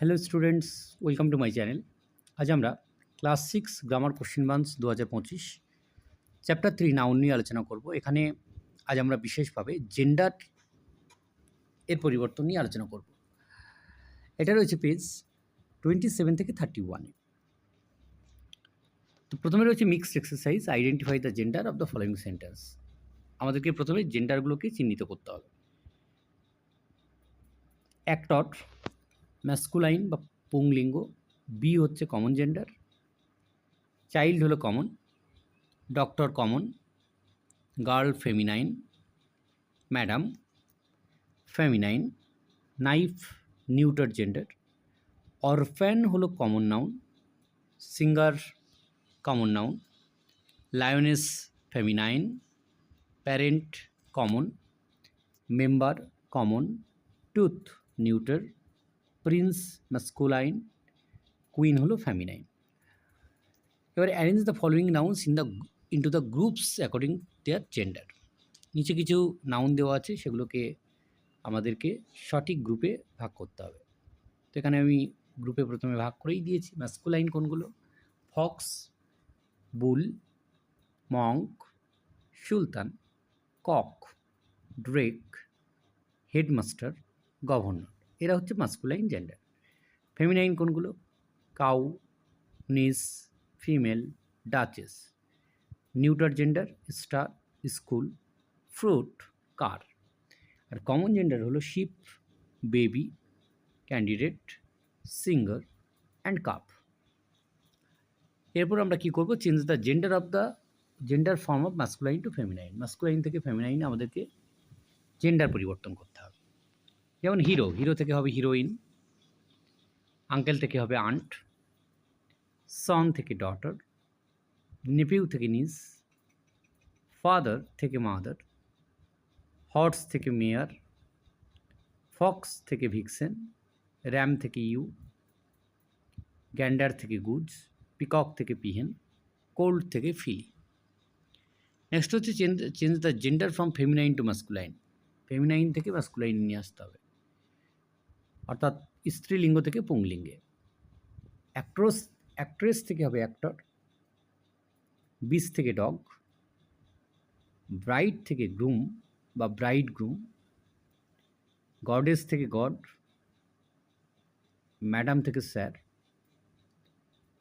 Hello students welcome to my channel আজ আমরা class six grammar question banks দু হাজার পঁচিশ চ্যাপ্টার থ্রি নাউন নিয়ে আলোচনা করব। এখানে আজ আমরা বিশেষভাবে জেন্ডার এর পরিবর্তন নিয়ে আলোচনা করব। এটা রয়েছে পেজ টোয়েন্টি সেভেন থেকে থার্টি ওয়ানে তো প্রথমে রয়েছে mixed exercise identify the gender of the following sentence আমাদেরকে প্রথমে জেন্ডারগুলোকে চিহ্নিত করতে হবে। অ্যাক্টর ম্যাস্কুলাইন বা পুংলিঙ্গ বি হচ্ছে কমন জেন্ডার চাইল্ড হলো common doctor common girl feminine madam feminine knife neuter gender orphan হলো common noun singer common noun lioness feminine parent common member common tooth neuter prince masculine queen হলো feminine এবার arrange the following nouns in the into the groups according their gender নিচে কিছু noun দেওয়া আছে, সেগুলোকে আমাদেরকে সঠিক গ্রুপে ভাগ করতে হবে। তো এখানে আমি গ্রুপে প্রথমে ভাগ করেই দিয়েছি। ম্যাস্কুলাইন কোনগুলো? Fox bull monk sultan cock drake headmaster governor এরা হচ্ছে মাস্কুলাইন জেন্ডার ফেমিনাইন কোনগুলো? Cow niece female duchess neuter gender star school fruit car আর কমন জেন্ডার হলো ship baby candidate singer and cup এরপর আমরা কি করব? Change the gender of the gender form of masculine to feminine masculine থেকে feminine আমাদেরকে gender পরিবর্তন করতে হবে। যেমন হিরো হিরো থেকে হবে হিরোইন আঙ্কেল থেকে হবে আন্ট সন থেকে ডটার নেপিউ থেকে নিস ফাদার থেকে মাদার হর্স থেকে মেয়ার ফক্স থেকে ভিক্সেন র্যাম থেকে ইউ গ্যান্ডার থেকে গুজ পিকক থেকে পিহেন কোল্ড থেকে ফিলি নেক্সট হচ্ছে change change the gender from feminine to masculine feminine থেকে মাস্কুলাইন নিয়ে আসতে হবে। অর্থাৎ স্ত্রীলিঙ্গ থেকে পুংলিঙ্গে। অ্যাক্ট্রস, অ্যাক্ট্রেস থেকে হবে অ্যাক্টর, বিস থেকে ডগ ব্রাইড থেকে গ্রুম বা ব্রাইড গ্রুম, গডেস থেকে গড, ম্যাডাম থেকে স্যার,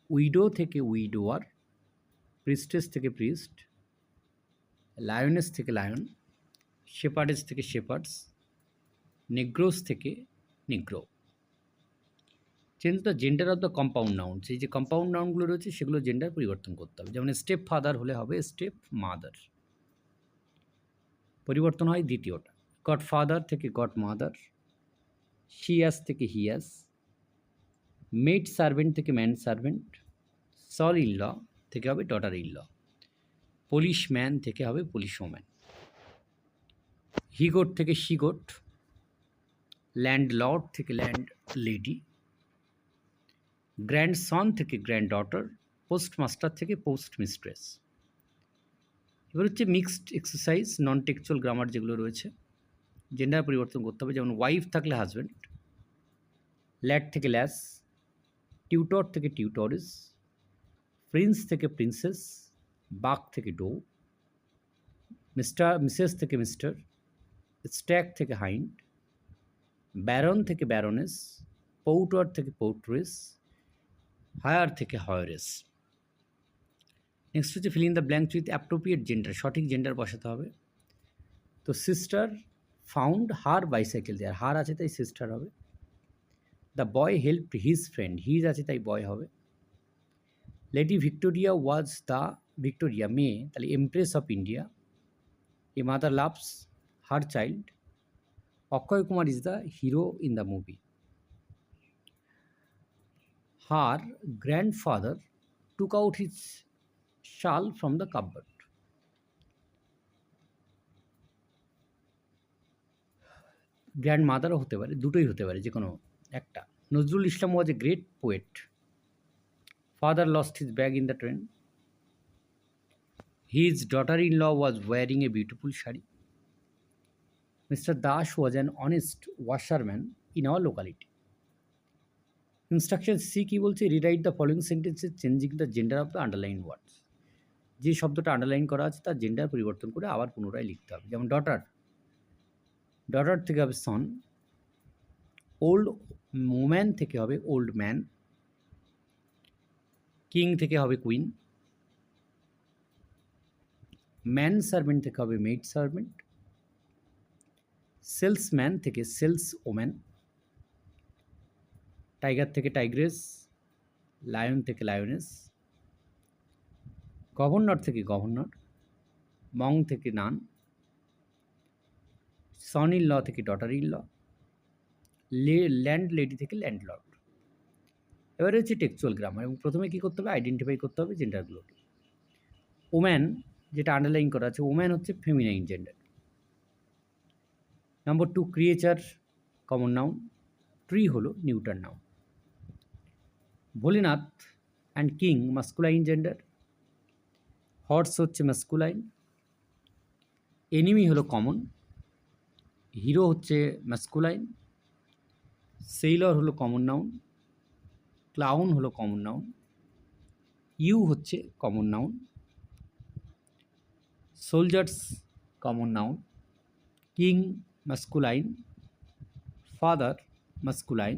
উইডো থেকে উইডোয়ার প্রিস্টেস থেকে প্রিস্ট, লায়নেস থেকে লায়ন, শেপার্ডেস থেকে শেপার্ডস, নেগ্রোস থেকে negro change the gender of the compound noun সেই যে কম্পাউন্ড নাউনগুলো রয়েছে, সেগুলো জেন্ডার পরিবর্তন করতে হবে। যেমন স্টেপ ফাদার হলে হবে স্টেপ মাদার পরিবর্তন হয় দ্বিতীয়টা। গড ফাদার থেকে গড মাদার শিয়াস থেকে হিয়াস মেড সার্ভেন্ট থেকে ম্যান সার্ভেন্ট সল ল থেকে হবে daughter in law police man থেকে হবে পুলিশ ওম্যান হিগোট থেকে শিগোট ল্যান্ড লর্ড থেকে ল্যান্ড লেডি গ্র্যান্ড সন থেকে গ্র্যান্ড ডটার পোস্টমাস্টার থেকে পোস্ট মিস্ট্রেস এবার হচ্ছে mixed exercise non textual grammar যেগুলো রয়েছে জেন্ডার পরিবর্তন করতে হবে। যেমন ওয়াইফ থাকলে হাজব্যান্ড ল্যাড থেকে ল্যাস টিউটর থেকে টিউটরিস প্রিন্স থেকে প্রিন্সেস বাক থেকে ডো মিস্টার মিসেস থেকে মিস্টার স্ট্যাক থেকে হাইন্ড ব্যারন থেকে ব্যারনেস পৌটর থেকে পৌট্রেস হায়ার থেকে হয়ারেস নেক্সট হচ্ছে filling the blank with appropriate gender সঠিক জেন্ডার বসাতে হবে। তো sister found her bicycle there her আছে তাই সিস্টার হবে। The boy help his friend his আছে তাই বয় হবে। Lady Victoria was the Victoria মেয়ে, তাহলে empress of India a mother loves her child Akshay Kumar is the hero in the movie her grandfather took out his shawl from the cupboard grand মাদারও হতে পারে, দুটোই হতে পারে, যে কোনো একটা। Nazrul Islam was a great poet father lost his bag in the train his daughter in law was wearing a beautiful sari Mr. Dash was an honest washerman in our locality. Instruction C কী বলছে? Rewrite the following sentences changing the gender of the underline words যে শব্দটা underline করা আছে, তার gender পরিবর্তন করে আবার পুনরায় লিখতে হবে। যেমন ডটার ডটার থেকে হবে সন ওল্ড ওম্যান থেকে হবে ওল্ড ম্যান কিং থেকে হবে কুইন ম্যান সার্ভেন্ট থেকে হবে মেড সার্ভেন্ট সেলসম্যান থেকে সেলস ওম্যান টাইগার থেকে টাইগ্রেস, লায়ন থেকে লায়নেস, গভর্নর থেকে গভর্নর, মং থেকে নান, সন ইন ল থেকে daughter in law land lady থেকে ল্যান্ডলর্ড। এবারে হচ্ছে টেক্সুয়াল গ্রামার এবং প্রথমে কী করতে হবে? আইডেন্টিফাই করতে হবে জেন্ডারগুলোকে ওম্যান যেটা আন্ডারলাইন করা আছে ওম্যান হচ্ছে feminine gender number two creature common noun tree হলো neuter noun Bholenath and king masculine gender horse হচ্ছে মাস্কুলাইন এনিমি হলো কমন হিরো হচ্ছে মাস্কুলাইন সেইলর হলো কমন নাউন ক্লাউন হলো কমন নাউন ইউ হচ্ছে common noun soldiers common noun king masculine father masculine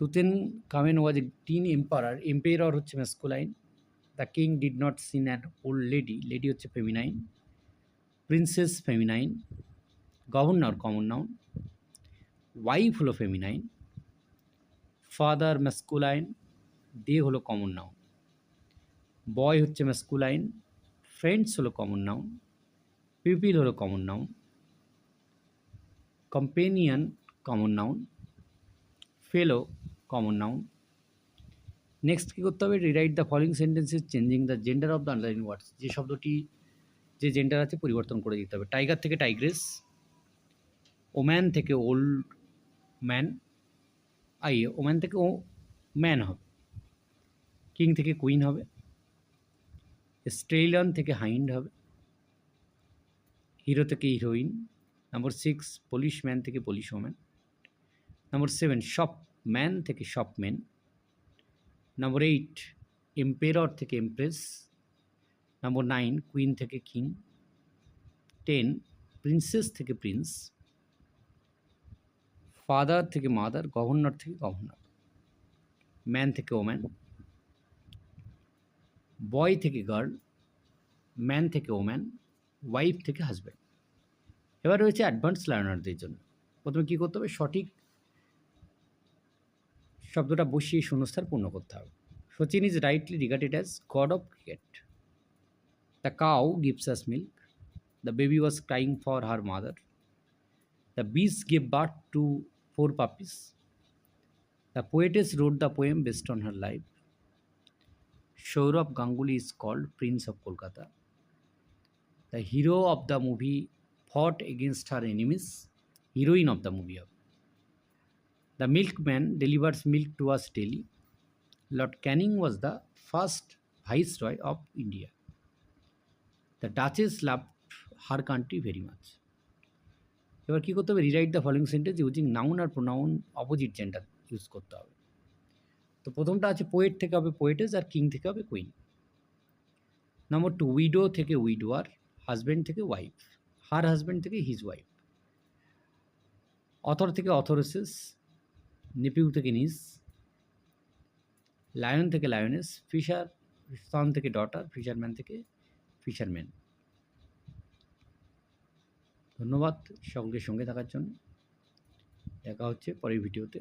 Tutankhamun was a teen emperor emperor হচ্ছে masculine the king did not seen an old lady lady হচ্ছে feminine princess feminine governor common noun wife হলো feminine father masculine they হলো common noun boy হচ্ছে masculine friends হলো common noun people হলো common noun companion common noun fellow common noun next কী করতে হবে? Rewrite the following sentences changing the gender of the underline words যে শব্দটি, যে gender আছে, পরিবর্তন করে দিতে হবে। টাইগার থেকে টাইগ্রেস ওম্যান থেকে ওল্ড ম্যান আই ওম্যান থেকে ও ম্যান হবে। কিং থেকে কুইন হবে। স্ট্রেলিয়ান থেকে হাইন্ড হবে। হিরো থেকে heroine number six police man থেকে police woman number seven shop man থেকে shop man number eight emperor থেকে এমপ্রেস নম্বর নাইন কুইন থেকে কিং টেন প্রিন্সেস থেকে প্রিন্স ফাদার থেকে মাদার গভর্নর থেকে গভর্নর ম্যান থেকে ওম্যান বয় থেকে girl man থেকে ওম্যান ওয়াইফ থেকে হাজব্যান্ড এবার রয়েছে অ্যাডভান্স লার্নারদের জন্য। প্রথমে কী করতে হবে? সঠিক শব্দটা বসিয়ে শূন্যস্থান পূর্ণ করতে হবে। Sachin is rightly regarded as god of cricket the cow gives us milk the baby was crying for her mother the bitch give birth to four puppies the poetess wrote the poem based on her life Sourav Ganguly is called prince of Kolkata the hero of the movie against her enemies heroine of the movie of The milkman delivers milk to us daily. Lord Canning was the first viceroy of India. The Duchess loved her country very much. এবার কী করতে হবে rewrite the following sentence using noun R pronoun opposite gender use করতে হবে তো প্রথমটা আছে poet থেকে হবে পোয়েটেস আর কিং থেকে হবে কুইন নম্বর টু উইডো থেকে উইডোয়ার হাজব্যান্ড থেকে ওয়াইফ হার হাজব্যান্ড থেকে হিজ ওয়াইফ অথর থেকে অথরসেস নিপিউ থেকে নিস লায়ন থেকে লায়নেস ফিশার সন থেকে ডটার ফিশারম্যান থেকে ফিশারম্যান ধন্যবাদ সকলের সঙ্গে থাকার জন্য। দেখা হচ্ছে পরের ভিডিওতে।